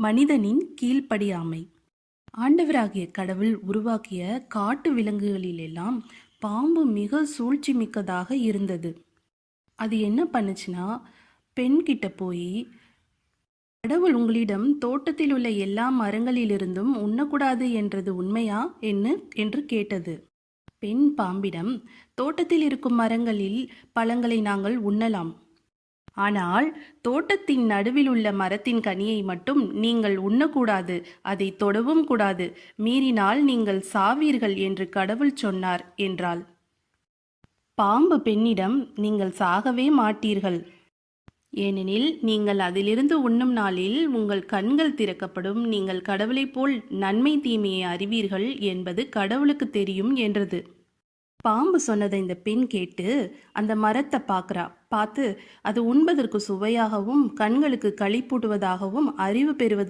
மனிதனின் கீழ்ப்படியாமை. ஆண்டவராகிய கடவுள் உருவாக்கிய காட்டு விலங்குகளிலெல்லாம் பாம்பு மிக சூழ்ச்சி மிக்கதாக இருந்தது. அது என்ன பண்ணுச்சுன்னா பெண்கிட்ட போய் கடவுள் உங்களிடம் தோட்டத்தில் உள்ள எல்லா மரங்களிலிருந்தும் உண்ணக்கூடாது என்றது உண்மையா? என்ன? என்று கேட்டது. பெண் பாம்பிடம் தோட்டத்தில் இருக்கும் மரங்களில் பழங்களை நாங்கள் உண்ணலாம். ஆனால் தோட்டத்தின் நடுவில் உள்ள மரத்தின் கனியை மட்டும் நீங்கள் உண்ணக்கூடாது அதை தொடவும் கூடாது. மீறினால் நீங்கள் சாவீர்கள் என்று கடவுள் சொன்னார் என்றாள். பாம்பு பெண்ணிடம் நீங்கள் சாகவே மாட்டீர்கள். ஏனெனில் நீங்கள் அதிலிருந்து உண்ணும் நாளில் உங்கள் கண்கள் திறக்கப்படும். நீங்கள் கடவுளைப் போல் நன்மை தீமையை அறிவீர்கள் என்பது கடவுளுக்கு தெரியும் என்றது. பாம்பு சொன்னதை இந்த பெண் கேட்டு அந்த மரத்தை பார்க்குறா. பார்த்து அது உண்பதற்கு சுவையாகவும் கண்களுக்கு களிப்பூட்டுவதாகவும் அறிவு பெறுவதற்கு